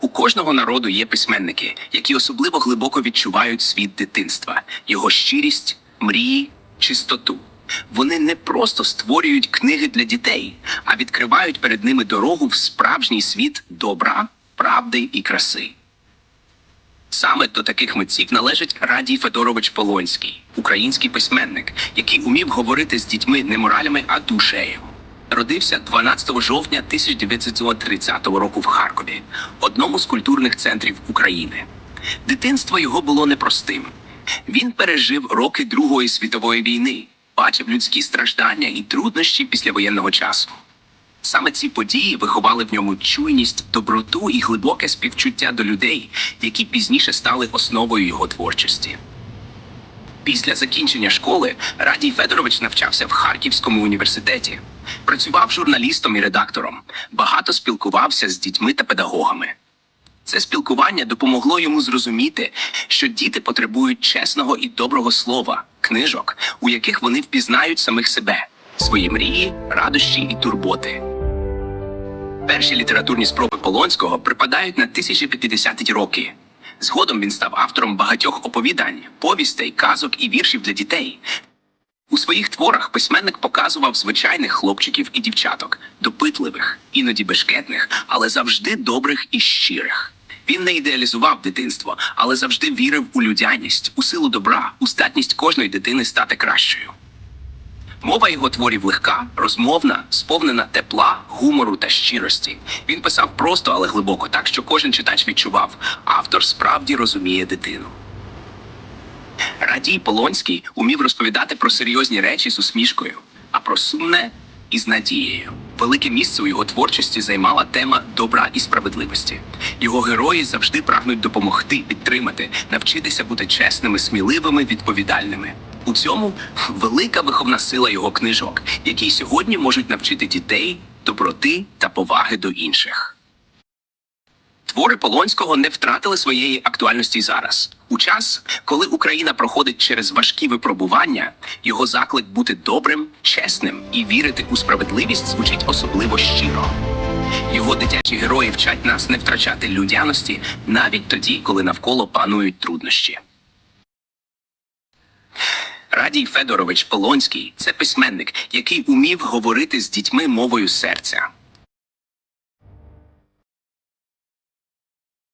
У кожного народу є письменники, які особливо глибоко відчувають світ дитинства, його щирість, мрії, чистоту. Вони не просто створюють книги для дітей, а відкривають перед ними дорогу в справжній світ добра, правди і краси. Саме до таких митців належить Радій Федорович Полонський, український письменник, який умів говорити з дітьми не моралями, а душею. Родився 12 жовтня 1930 року в Харкові, одному з культурних центрів України. Дитинство його було непростим. Він пережив роки Другої світової війни, бачив людські страждання і труднощі післявоєнного часу. Саме ці події виховали в ньому чуйність, доброту і глибоке співчуття до людей, які пізніше стали основою його творчості. Після закінчення школи Радій Федорович навчався в Харківському університеті, працював журналістом і редактором, багато спілкувався з дітьми та педагогами. Це спілкування допомогло йому зрозуміти, що діти потребують чесного і доброго слова, книжок, у яких вони впізнають самих себе, свої мрії, радощі і турботи. Перші літературні спроби Полонського припадають на 1050-ті роки. Згодом він став автором багатьох оповідань, повістей, казок і віршів для дітей. У своїх творах письменник показував звичайних хлопчиків і дівчаток, допитливих, іноді бешкетних, але завжди добрих і щирих. Він не ідеалізував дитинство, але завжди вірив у людяність, у силу добра, у здатність кожної дитини стати кращою. Мова його творів легка, розмовна, сповнена тепла, гумору та щирості. Він писав просто, але глибоко, так що кожен читач відчував, автор справді розуміє дитину. Радій Полонський умів розповідати про серйозні речі з усмішкою, а про сумне із надією. Велике місце у його творчості займала тема добра і справедливості. Його герої завжди прагнуть допомогти, підтримати, навчитися бути чесними, сміливими, відповідальними. У цьому велика виховна сила його книжок, які сьогодні можуть навчити дітей доброти та поваги до інших. Твори Полонського не втратили своєї актуальності зараз. У час, коли Україна проходить через важкі випробування, його заклик бути добрим, чесним і вірити у справедливість звучить особливо щиро. Його дитячі герої вчать нас не втрачати людяності навіть тоді, коли навколо панують труднощі. Радій Федорович Полонський це письменник, який умів говорити з дітьми мовою серця.